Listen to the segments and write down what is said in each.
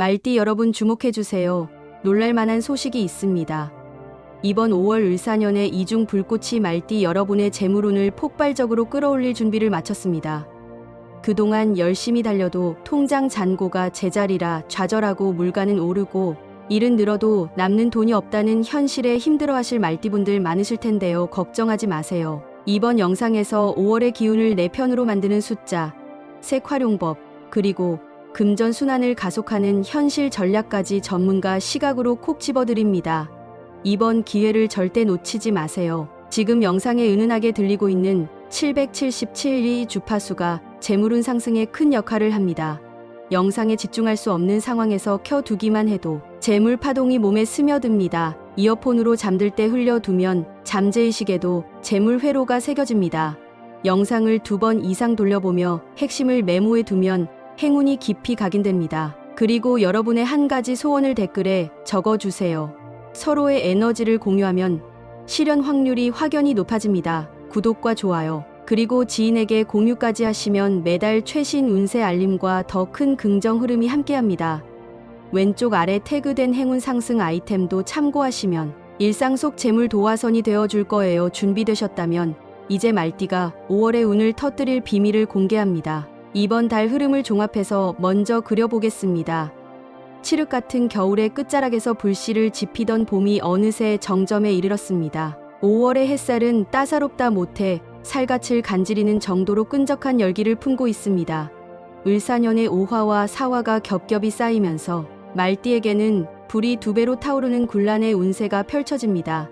말띠 여러분 주목해주세요. 놀랄만한 소식이 있습니다. 이번 5월 을사년에 이중 불꽃이 말띠 여러분의 재물운을 폭발적으로 끌어올릴 준비를 마쳤습니다. 그동안 열심히 달려도 통장 잔고가 제자리라 좌절하고 물가는 오르고 일은 늘어도 남는 돈이 없다는 현실에 힘들어하실 말띠분들 많으실 텐데요. 걱정하지 마세요. 이번 영상에서 5월의 기운을 내 편으로 만드는 숫자, 색 활용법, 그리고 금전 순환을 가속하는 현실 전략까지 전문가 시각으로 콕 집어드립니다. 이번 기회를 절대 놓치지 마세요. 지금 영상에 은은하게 들리고 있는 777이 주파수가 재물운 상승에 큰 역할을 합니다. 영상에 집중할 수 없는 상황에서 켜두기만 해도 재물 파동이 몸에 스며듭니다. 이어폰으로 잠들 때 흘려두면 잠재의식에도 재물 회로가 새겨집니다. 영상을 두 번 이상 돌려보며 핵심을 메모해 두면 행운이 깊이 각인됩니다. 그리고 여러분의 한 가지 소원을 댓글에 적어주세요. 서로의 에너지를 공유하면 실현 확률이 확연히 높아집니다. 구독과 좋아요, 그리고 지인에게 공유까지 하시면 매달 최신 운세 알림과 더 큰 긍정 흐름이 함께합니다. 왼쪽 아래 태그된 행운 상승 아이템도 참고하시면 일상 속 재물 도화선이 되어 줄 거예요. 준비되셨다면 이제 말띠가 5월의 운을 터뜨릴 비밀을 공개합니다. 이번 달 흐름을 종합해서 먼저 그려보겠습니다. 칠흑 같은 겨울의 끝자락에서 불씨를 지피던 봄이 어느새 정점에 이르렀습니다. 5월의 햇살은 따사롭다 못해 살갗을 간지리는 정도로 끈적한 열기를 품고 있습니다. 을사년의 오화와 사화가 겹겹이 쌓이면서 말띠에게는 불이 두 배로 타오르는 굴란의 운세가 펼쳐집니다.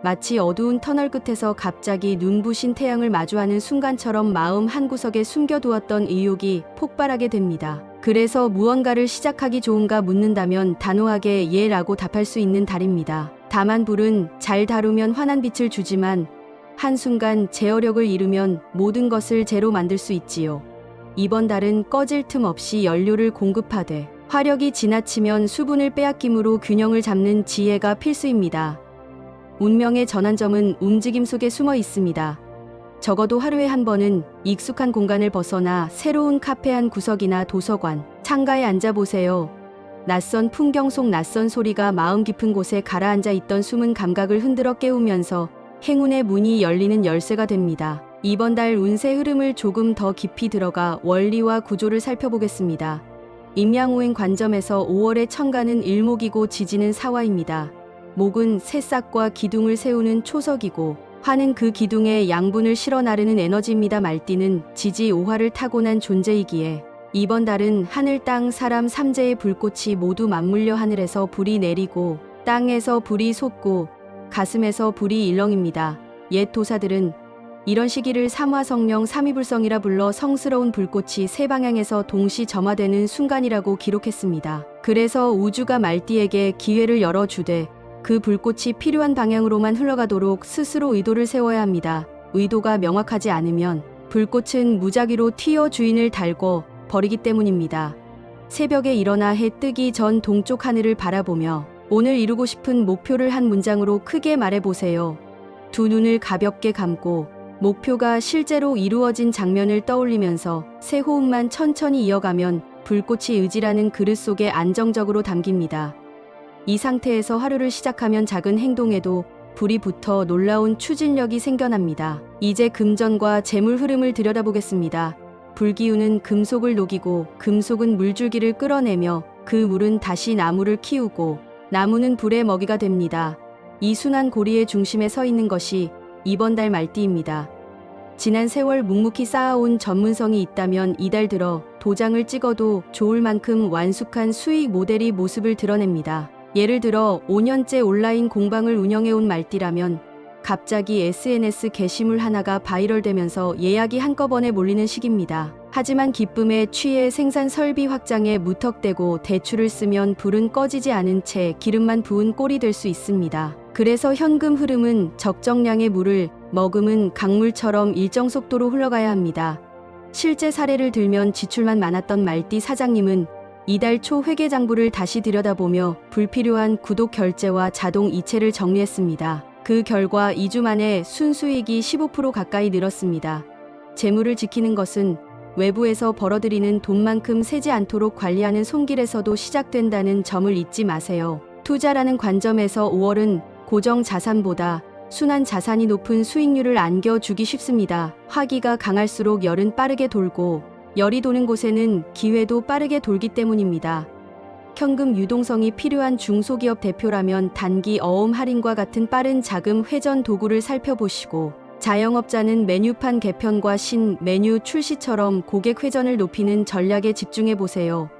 마치 어두운 터널 끝에서 갑자기 눈부신 태양을 마주하는 순간처럼 마음 한구석에 숨겨두었던 의욕이 폭발하게 됩니다. 그래서 무언가를 시작하기 좋은가 묻는다면 단호하게 예 라고 답할 수 있는 달입니다. 다만 불은 잘 다루면 환한 빛을 주지만 한순간 제어력을 잃으면 모든 것을 제로 만들 수 있지요. 이번 달은 꺼질 틈 없이 연료를 공급하되 화력이 지나치면 수분을 빼앗김으로 균형을 잡는 지혜가 필수입니다. 운명의 전환점은 움직임 속에 숨어 있습니다. 적어도 하루에 한 번은 익숙한 공간을 벗어나 새로운 카페 한 구석이나 도서관, 창가에 앉아보세요. 낯선 풍경 속 낯선 소리가 마음 깊은 곳에 가라앉아 있던 숨은 감각을 흔들어 깨우면서 행운의 문이 열리는 열쇠가 됩니다. 이번 달 운세 흐름을 조금 더 깊이 들어가 원리와 구조를 살펴보겠습니다. 임양호행 관점에서 5월의 천간은 일목이고 지지는 사화입니다. 목은 새싹과 기둥을 세우는 초석이고 화는 그 기둥에 양분을 실어 나르는 에너지입니다. 말띠는 지지 오화를 타고난 존재이기에 이번 달은 하늘, 땅, 사람 삼재의 불꽃이 모두 맞물려 하늘에서 불이 내리고 땅에서 불이 솟고 가슴에서 불이 일렁입니다. 옛 도사들은 이런 시기를 삼화성령 삼위불성이라 불러 성스러운 불꽃이 세 방향에서 동시 점화되는 순간이라고 기록했습니다. 그래서 우주가 말띠에게 기회를 열어주되 그 불꽃이 필요한 방향으로만 흘러가도록 스스로 의도를 세워야 합니다. 의도가 명확하지 않으면 불꽃은 무작위로 튀어 주인을 달고 버리기 때문입니다. 새벽에 일어나 해 뜨기 전 동쪽 하늘을 바라보며 오늘 이루고 싶은 목표를 한 문장으로 크게 말해보세요. 두 눈을 가볍게 감고 목표가 실제로 이루어진 장면을 떠올리면서 새 호흡만 천천히 이어가면 불꽃이 의지라는 그릇 속에 안정적으로 담깁니다. 이 상태에서 하루를 시작하면 작은 행동에도 불이 붙어 놀라운 추진력이 생겨납니다. 이제 금전과 재물 흐름을 들여다보겠습니다. 불기운은 금속을 녹이고 금속은 물줄기를 끌어내며 그 물은 다시 나무를 키우고 나무는 불의 먹이가 됩니다. 이 순환 고리의 중심에 서 있는 것이 이번 달 말띠입니다. 지난 세월 묵묵히 쌓아온 전문성이 있다면 이달 들어 도장을 찍어도 좋을 만큼 완숙한 수익 모델이 모습을 드러냅니다. 예를 들어 5년째 온라인 공방을 운영해온 말띠라면 갑자기 SNS 게시물 하나가 바이럴되면서 예약이 한꺼번에 몰리는 시기입니다. 하지만 기쁨에 취해 생산 설비 확장에 무턱대고 대출을 쓰면 불은 꺼지지 않은 채 기름만 부은 꼴이 될 수 있습니다. 그래서 현금 흐름은 적정량의 물을 머금은 강물처럼 일정 속도로 흘러가야 합니다. 실제 사례를 들면 지출만 많았던 말띠 사장님은 이달 초 회계 장부를 다시 들여다보며 불필요한 구독 결제와 자동 이체를 정리했습니다. 그 결과 2주 만에 순수익이 15% 가까이 늘었습니다. 재물을 지키는 것은 외부에서 벌어들이는 돈만큼 새지 않도록 관리하는 손길에서도 시작된다는 점을 잊지 마세요. 투자라는 관점에서 5월은 고정 자산보다 순환 자산이 높은 수익률을 안겨주기 쉽습니다. 화기가 강할수록 열은 빠르게 돌고 열이 도는 곳에는 기회도 빠르게 돌기 때문입니다. 현금 유동성이 필요한 중소기업 대표라면 단기 어음 할인과 같은 빠른 자금 회전 도구를 살펴보시고 자영업자는 메뉴판 개편과 신 메뉴 출시처럼 고객 회전을 높이는 전략에 집중해 보세요.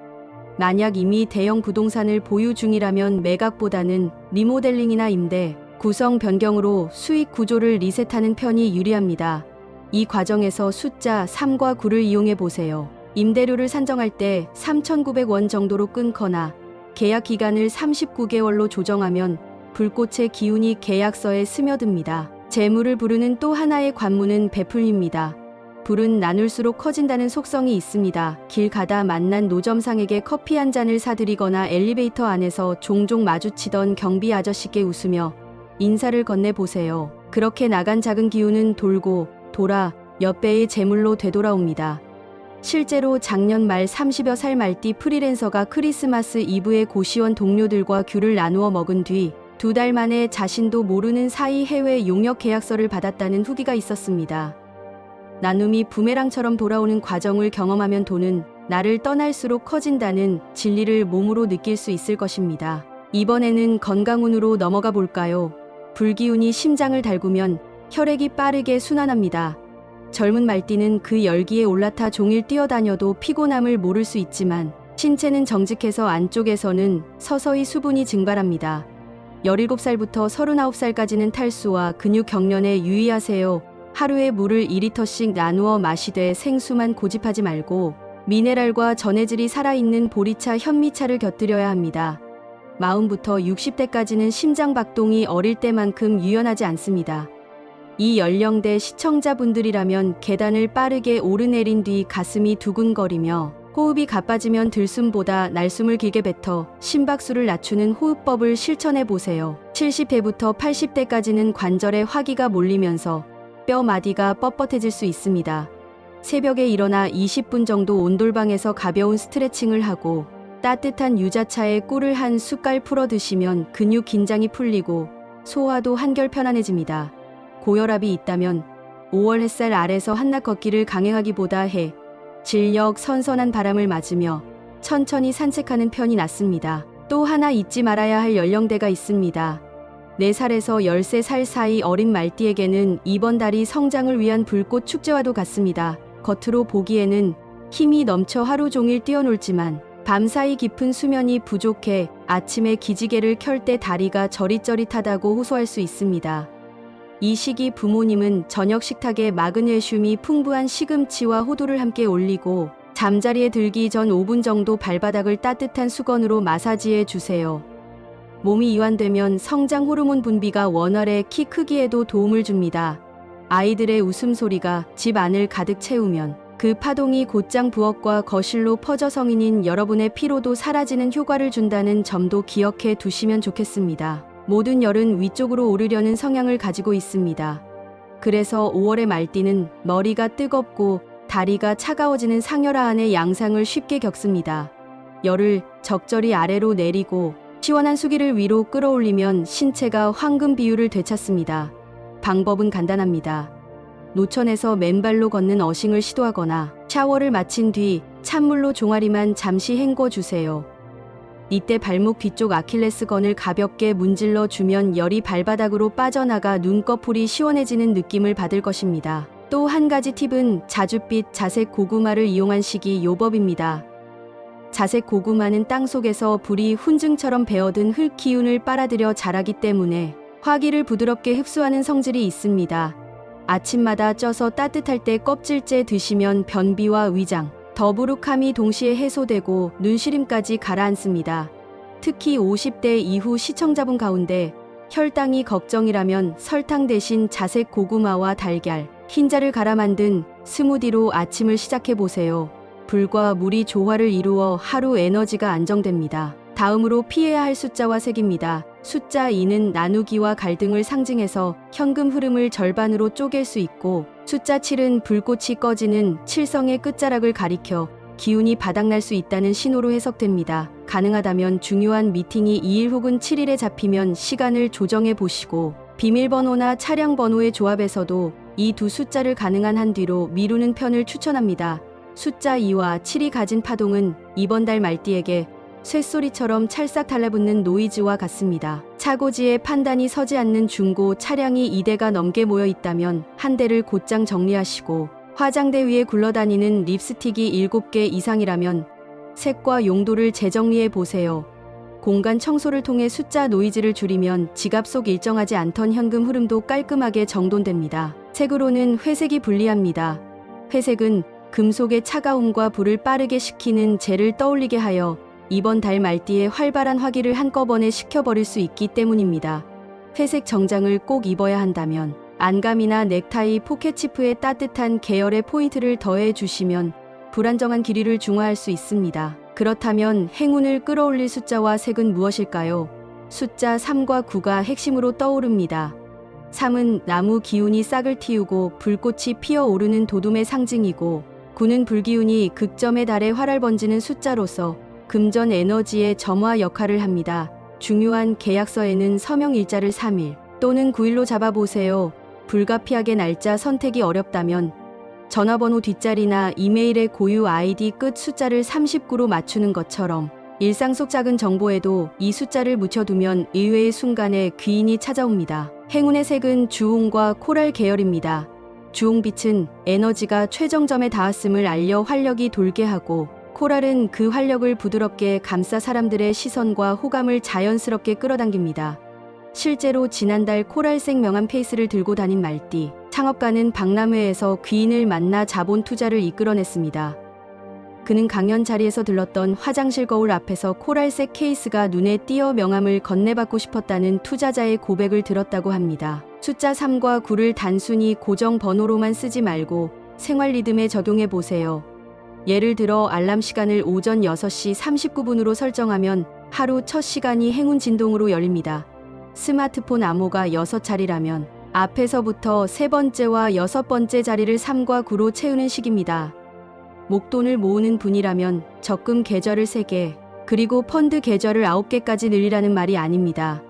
만약 이미 대형 부동산을 보유 중이라면 매각보다는 리모델링이나 임대, 구성 변경으로 수익 구조를 리셋하는 편이 유리합니다. 이 과정에서 숫자 3과 9를 이용해 보세요. 임대료를 산정할 때 3,900원 정도로 끊거나 계약 기간을 39개월로 조정하면 불꽃의 기운이 계약서에 스며듭니다. 재물을 부르는 또 하나의 관문은 베풀입니다. 불은 나눌수록 커진다는 속성이 있습니다. 길 가다 만난 노점상에게 커피 한 잔을 사드리거나 엘리베이터 안에서 종종 마주치던 경비 아저씨께 웃으며 인사를 건네 보세요. 그렇게 나간 작은 기운은 돌고 돌아 몇 배의 재물로 되돌아옵니다. 실제로 작년 말 30여 살 말띠 프리랜서가 크리스마스 이브에 고시원 동료들과 귤을 나누어 먹은 뒤 두 달 만에 자신도 모르는 사이 해외 용역 계약서를 받았다는 후기가 있었습니다. 나눔이 부메랑처럼 돌아오는 과정을 경험하면 돈은 나를 떠날수록 커진다는 진리를 몸으로 느낄 수 있을 것입니다. 이번에는 건강운으로 넘어가 볼까요? 불기운이 심장을 달구면 혈액이 빠르게 순환합니다. 젊은 말띠는 그 열기에 올라타 종일 뛰어다녀도 피곤함을 모를 수 있지만 신체는 정직해서 안쪽에서는 서서히 수분이 증발합니다. 17살부터 39살까지는 탈수와 근육 경련에 유의하세요. 하루에 물을 2리터씩 나누어 마시되 생수만 고집하지 말고 미네랄과 전해질이 살아있는 보리차, 현미차를 곁들여야 합니다. 마음부터 60대까지는 심장 박동이 어릴 때만큼 유연하지 않습니다. 이 연령대 시청자분들이라면 계단을 빠르게 오르내린 뒤 가슴이 두근거리며 호흡이 가빠지면 들숨보다 날숨을 길게 뱉어 심박수를 낮추는 호흡법을 실천해 보세요. 70대부터 80대까지는 관절에 화기가 몰리면서 뼈 마디가 뻣뻣해질 수 있습니다. 새벽에 일어나 20분 정도 온돌방에서 가벼운 스트레칭을 하고 따뜻한 유자차에 꿀을 한 숟갈 풀어 드시면 근육 긴장이 풀리고 소화도 한결 편안해집니다. 고혈압이 있다면 5월 햇살 아래서 한낮 걷기를 강행하기보다 해 진력 선선한 바람을 맞으며 천천히 산책하는 편이 낫습니다. 또 하나 잊지 말아야 할 연령대가 있습니다. 4살에서 13살 사이 어린 말띠에게는 이번 달이 성장을 위한 불꽃 축제와도 같습니다. 겉으로 보기에는 힘이 넘쳐 하루 종일 뛰어놀지만 밤사이 깊은 수면이 부족해 아침에 기지개를 켤 때 다리가 저릿저릿하다고 호소할 수 있습니다. 이 시기 부모님은 저녁 식탁에 마그네슘이 풍부한 시금치와 호두를 함께 올리고 잠자리에 들기 전 5분 정도 발바닥을 따뜻한 수건으로 마사지해 주세요. 몸이 이완되면 성장 호르몬 분비가 원활해 키 크기에도 도움을 줍니다. 아이들의 웃음소리가 집 안을 가득 채우면 그 파동이 곧장 부엌과 거실로 퍼져 성인인 여러분의 피로도 사라지는 효과를 준다는 점도 기억해 두시면 좋겠습니다. 모든 열은 위쪽으로 오르려는 성향을 가지고 있습니다. 그래서 5월의 말띠는 머리가 뜨겁고 다리가 차가워지는 상열화 안의 양상을 쉽게 겪습니다. 열을 적절히 아래로 내리고 시원한 수기를 위로 끌어올리면 신체가 황금 비율을 되찾습니다. 방법은 간단합니다. 노천에서 맨발로 걷는 어싱을 시도하거나 샤워를 마친 뒤 찬물로 종아리만 잠시 헹궈 주세요. 이때 발목 뒤쪽 아킬레스건을 가볍게 문질러 주면 열이 발바닥으로 빠져나가 눈꺼풀이 시원해지는 느낌을 받을 것입니다. 또 한 가지 팁은 자줏빛 자색 고구마를 이용한 식이 요법입니다. 자색 고구마는 땅 속에서 불이 훈증처럼 배어든 흙 기운을 빨아들여 자라기 때문에 화기를 부드럽게 흡수하는 성질이 있습니다. 아침마다 쪄서 따뜻할 때 껍질째 드시면 변비와 위장, 더부룩함이 동시에 해소되고 눈시림까지 가라앉습니다. 특히 50대 이후 시청자분 가운데 혈당이 걱정이라면 설탕 대신 자색 고구마와 달걀, 흰자를 갈아 만든 스무디로 아침을 시작해 보세요. 불과 물이 조화를 이루어 하루 에너지가 안정됩니다. 다음으로 피해야 할 숫자와 색입니다. 숫자 2는 나누기와 갈등을 상징해서 현금 흐름을 절반으로 쪼갤 수 있고 숫자 7은 불꽃이 꺼지는 칠성의 끝자락을 가리켜 기운이 바닥날 수 있다는 신호로 해석됩니다. 가능하다면 중요한 미팅이 2일 혹은 7일에 잡히면 시간을 조정해 보시고 비밀번호나 차량 번호의 조합에서도 이 두 숫자를 가능한 한 뒤로 미루는 편을 추천합니다. 숫자 2와 7이 가진 파동은 이번 달 말띠에게 쇳소리처럼 찰싹 달라붙는 노이즈와 같습니다. 차고지에 판단이 서지 않는 중고 차량이 2대가 넘게 모여 있다면 한 대를 곧장 정리하시고 화장대 위에 굴러다니는 립스틱이 7개 이상이라면 색과 용도를 재정리해 보세요. 공간 청소를 통해 숫자 노이즈를 줄이면 지갑 속 일정하지 않던 현금 흐름도 깔끔하게 정돈됩니다. 색으로는 회색이 불리합니다. 회색은 금속의 차가움과 불을 빠르게 식히는 재를 떠올리게 하여 이번 달 말띠에 활발한 화기를 한꺼번에 식혀버릴 수 있기 때문입니다. 회색 정장을 꼭 입어야 한다면 안감이나 넥타이, 포켓치프에 따뜻한 계열의 포인트를 더해 주시면 불안정한 길이를 중화할 수 있습니다. 그렇다면 행운을 끌어올릴 숫자와 색은 무엇일까요? 숫자 3과 9가 핵심으로 떠오릅니다. 3은 나무 기운이 싹을 틔우고 불꽃이 피어오르는 도둠의 상징이고 9는 불기운이 극점에 달해 활활 번지는 숫자로서 금전 에너지의 점화 역할을 합니다. 중요한 계약서에는 서명 일자를 3일 또는 9일로 잡아보세요. 불가피하게 날짜 선택이 어렵다면 전화번호 뒷자리나 이메일의 고유 아이디 끝 숫자를 39로 맞추는 것처럼 일상 속 작은 정보에도 이 숫자를 묻혀두면 의외의 순간에 귀인이 찾아옵니다. 행운의 색은 주홍과 코랄 계열입니다. 주홍빛은 에너지가 최정점에 닿았음을 알려 활력이 돌게 하고 코랄은 그 활력을 부드럽게 감싸 사람들의 시선과 호감을 자연스럽게 끌어당깁니다. 실제로 지난달 코랄색 명함 페이스를 들고 다닌 말띠 창업가는 박람회에서 귀인을 만나 자본 투자를 이끌어냈습니다. 그는 강연 자리에서 들렀던 화장실 거울 앞에서 코랄색 케이스가 눈에 띄어 명함을 건네받고 싶었다는 투자자의 고백을 들었다고 합니다. 숫자 3과 9를 단순히 고정 번호로만 쓰지 말고 생활 리듬에 적용해 보세요. 예를 들어 알람 시간을 오전 6시 39분으로 설정하면 하루 첫 시간이 행운 진동으로 열립니다. 스마트폰 암호가 6자리라면 앞에서부터 세 번째와 여섯 번째 자리를 3과 9로 채우는 식입니다. 목돈을 모으는 분이라면 적금 계좌를 3개, 그리고 펀드 계좌를 9개까지 늘리라는 말이 아닙니다.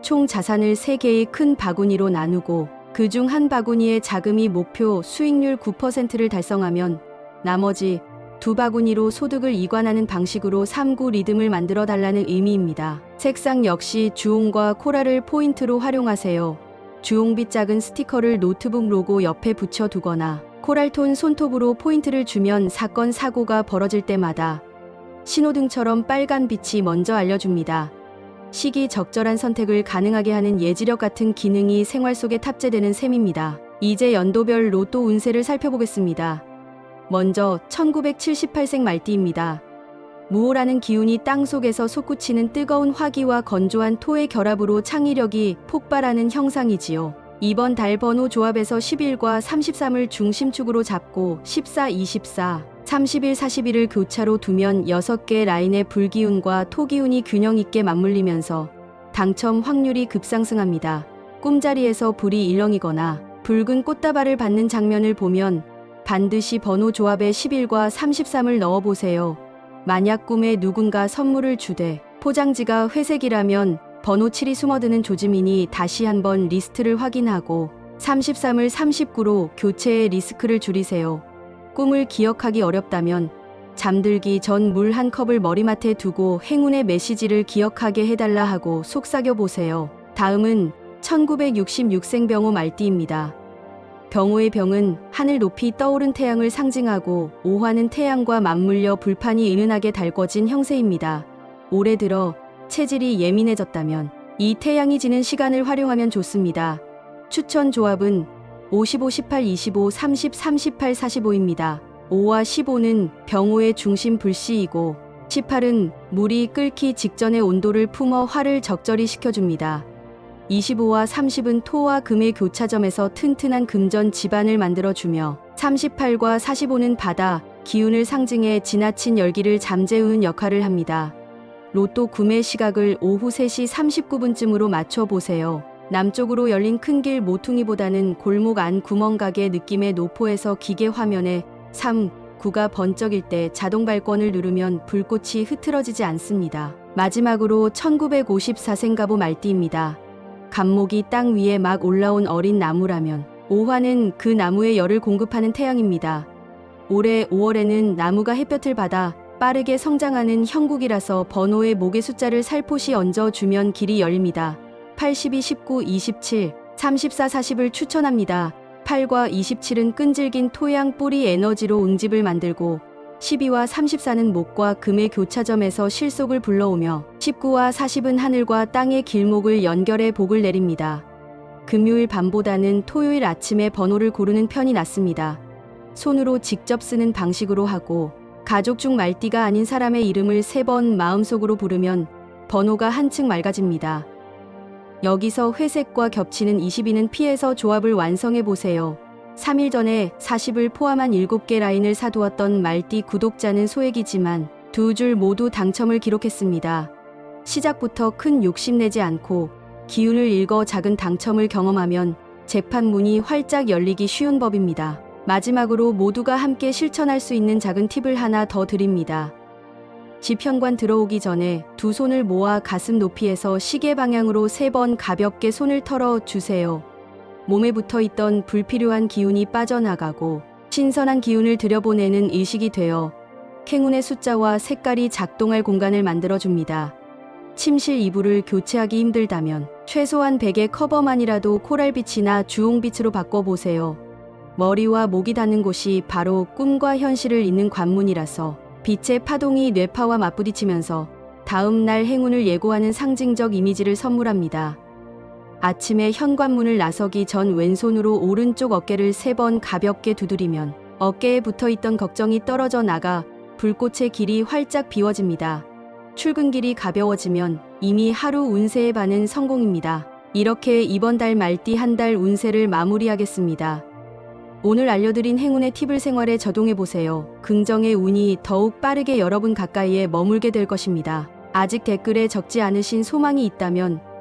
총 자산을 3개의 큰 바구니로 나누고 그 중 한 바구니의 자금이 목표 수익률 9%를 달성하면 나머지 두 바구니로 소득을 이관하는 방식으로 3구 리듬을 만들어 달라는 의미입니다. 색상 역시 주홍과 코랄을 포인트로 활용하세요. 주홍빛 작은 스티커를 노트북 로고 옆에 붙여 두거나 코랄톤 손톱으로 포인트를 주면 사건 사고가 벌어질 때마다 신호등처럼 빨간 빛이 먼저 알려줍니다. 시기 적절한 선택을 가능하게 하는 예지력 같은 기능이 생활 속에 탑재되는 셈입니다. 이제 연도별 로또 운세를 살펴보겠습니다. 먼저 1978생 말띠입니다. 무호라는 기운이 땅 속에서 솟구치는 뜨거운 화기와 건조한 토의 결합으로 창의력이 폭발하는 형상이지요. 이번 달 번호 조합에서 11과 33을 중심축으로 잡고 14, 24, 31, 41을 교차로 두면 6개 라인의 불기운과 토기운이 균형 있게 맞물리면서 당첨 확률이 급상승합니다. 꿈자리에서 불이 일렁이거나 붉은 꽃다발을 받는 장면을 보면 반드시 번호 조합에 11과 33을 넣어보세요. 만약 꿈에 누군가 선물을 주되 포장지가 회색이라면 번호 7이 숨어드는 조지민이 다시 한번 리스트를 확인하고 33을 39로 교체의 리스크를 줄이세요. 꿈을 기억하기 어렵다면 잠들기 전 물 한 컵을 머리맡에 두고 행운의 메시지를 기억하게 해달라 하고 속삭여 보세요. 다음은 1966 생 병호 말띠입니다. 병호의 병은 하늘 높이 떠오른 태양을 상징하고 오화는 태양과 맞물려 불판이 은은하게 달궈진 형세입니다. 올해 들어 체질이 예민해졌다면 이 태양이 지는 시간을 활용하면 좋습니다. 추천 조합은 55, 18, 25, 30, 38, 45입니다. 5와 15는 병호의 중심 불씨이고 18은 물이 끓기 직전의 온도를 품어 화를 적절히 식혀줍니다. 25와 30은 토와 금의 교차점에서 튼튼한 금전 집안을 만들어주며 38과 45는 바다, 기운을 상징해 지나친 열기를 잠재우는 역할을 합니다. 로또 구매 시각을 오후 3시 39분쯤으로 맞춰보세요. 남쪽으로 열린 큰 길 모퉁이보다는 골목 안 구멍가게 느낌의 노포에서 기계 화면에 3, 9가 번쩍일 때 자동 발권을 누르면 불꽃이 흐트러지지 않습니다. 마지막으로 1954 생가보 말띠입니다. 감목이 땅 위에 막 올라온 어린 나무라면 오화는 그 나무에 열을 공급하는 태양입니다. 올해 5월에는 나무가 햇볕을 받아 빠르게 성장하는 형국이라서 번호에 목의 숫자를 살포시 얹어주면 길이 열립니다. 82, 19, 27, 34, 40을 추천합니다. 8과 27은 끈질긴 토양 뿌리 에너지로 응집을 만들고 12와 34는 목과 금의 교차점에서 실속을 불러오며 19와 40은 하늘과 땅의 길목을 연결해 복을 내립니다. 금요일 밤보다는 토요일 아침에 번호를 고르는 편이 낫습니다. 손으로 직접 쓰는 방식으로 하고 가족 중 말띠가 아닌 사람의 이름을 세 번 마음속으로 부르면 번호가 한층 맑아집니다. 여기서 회색과 겹치는 22는 피해서 조합을 완성해 보세요. 3일 전에 40을 포함한 7개 라인을 사두었던 말띠 구독자는 소액이지만 두 줄 모두 당첨을 기록했습니다. 시작부터 큰 욕심 내지 않고 기운을 읽어 작은 당첨을 경험하면 재판 문이 활짝 열리기 쉬운 법입니다. 마지막으로 모두가 함께 실천할 수 있는 작은 팁을 하나 더 드립니다. 지편관 들어오기 전에 두 손을 모아 가슴 높이에서 시계 방향으로 세 번 가볍게 손을 털어 주세요. 몸에 붙어 있던 불필요한 기운이 빠져나가고 신선한 기운을 들여보내는 의식이 되어 행운의 숫자와 색깔이 작동할 공간을 만들어줍니다. 침실 이불을 교체하기 힘들다면 최소한 베개 커버만이라도 코랄빛이나 주홍빛으로 바꿔보세요. 머리와 목이 닿는 곳이 바로 꿈과 현실을 잇는 관문이라서 빛의 파동이 뇌파와 맞부딪히면서 다음 날 행운을 예고하는 상징적 이미지를 선물합니다. 아침에 현관문을 나서기 전 왼손으로 오른쪽 어깨를 세 번 가볍게 두드리면 어깨에 붙어 있던 걱정이 떨어져 나가 불꽃의 길이 활짝 비워집니다. 출근길이 가벼워지면 이미 하루 운세의 반은 성공입니다. 이렇게 이번 달 말띠 한 달 운세를 마무리하겠습니다. 오늘 알려드린 행운의 팁을 생활에 적용해 보세요. 긍정의 운이 더욱 빠르게 여러분 가까이에 머물게 될 것입니다. 아직 댓글에 적지 않으신 소망이 있다면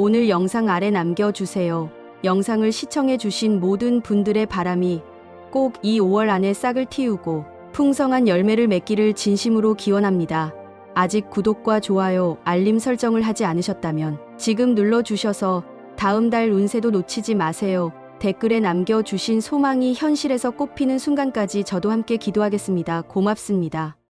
오늘 영상 아래 남겨주세요. 영상을 시청해주신 모든 분들의 바람이 꼭 이 5월 안에 싹을 틔우고 풍성한 열매를 맺기를 진심으로 기원합니다. 아직 구독과 좋아요, 알림 설정을 하지 않으셨다면 지금 눌러주셔서 다음 달 운세도 놓치지 마세요. 댓글에 남겨주신 소망이 현실에서 꽃피는 순간까지 저도 함께 기도하겠습니다. 고맙습니다.